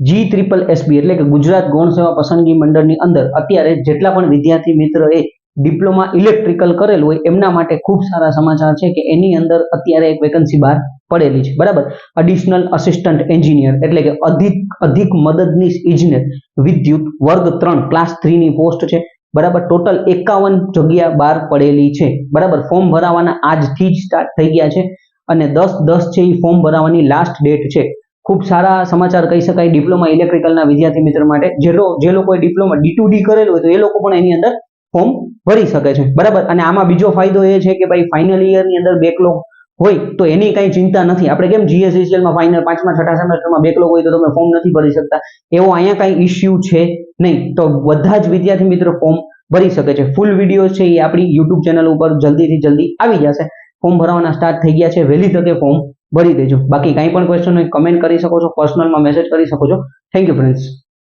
G triple SB એટલે કે ગુજરાત ગૌણ સેવા પસંદગી મંડળની અંદર અત્યારે જેટલા પણ વિદ્યાર્થી મિત્રોએ ડિપ્લોમા ઇલેક્ટ્રિકલ કરેલું હોય એમના માટે ખૂબ સારા સમાચાર છે કે એની અંદર અત્યારે એક વેકન્સી બહાર પડેલી છે. બરાબર? અડિશનલ અસિસ્ટન્ટ એન્જિનિયર એટલે કે અધિક અધિક મદદનીશ ઇજનેર વિદ્યુત વર્ગ ત્રણ ક્લાસ થ્રીની પોસ્ટ છે. બરાબર? ટોટલ એકાવન જગ્યા બહાર પડેલી છે. બરાબર? ફોર્મ ભરાવાના આજથી જ સ્ટાર્ટ થઈ ગયા છે અને દસ દસ છે એ ફોર્મ ભરાવાની લાસ્ટ ડેટ છે. ખૂબ સારા સમાચાર કહી શકાય ડિપ્લોમા ઇલેક્ટ્રિકલના વિદ્યાર્થી મિત્ર માટે. જે જે લોકોએ ડિપ્લોમા ડી ટુ ડી કરેલું હોય તો એ લોકો પણ એની અંદર ફોર્મ ભરી શકે છે. બરાબર? અને આમાં બીજો ફાયદો એ છે કે ભાઈ ફાઇનલ ઇયરની અંદર બેકલોગ હોય તો એની કાંઈ ચિંતા નથી. આપણે કેમ જીએસસીએલમાં ફાઇનલ પાંચમા, છઠ્ઠા સેમેસ્ટરમાં બેકલોગ હોય તો તમે ફોર્મ નથી ભરી શકતા. એવો અહીંયા કાંઈ ઇશ્યુ છે નહીં. તો બધા જ વિદ્યાર્થી મિત્રો ફોર્મ ભરી શકે છે. ફૂલ વીડિયો છે એ આપણી યુટ્યુબ ચેનલ ઉપર જલ્દીથી જલ્દી આવી જશે. ફોર્મ ભરવાના સ્ટાર્ટ થઈ ગયા છે. વહેલી તકે ફોર્મ ભરી દેજો. બાકી કંઈ પણ ક્વેશ્ચન હોય કમેન્ટ કરી શકો છો પર્સનલમાં મેસેજ કરી શકો છો. Thank you friends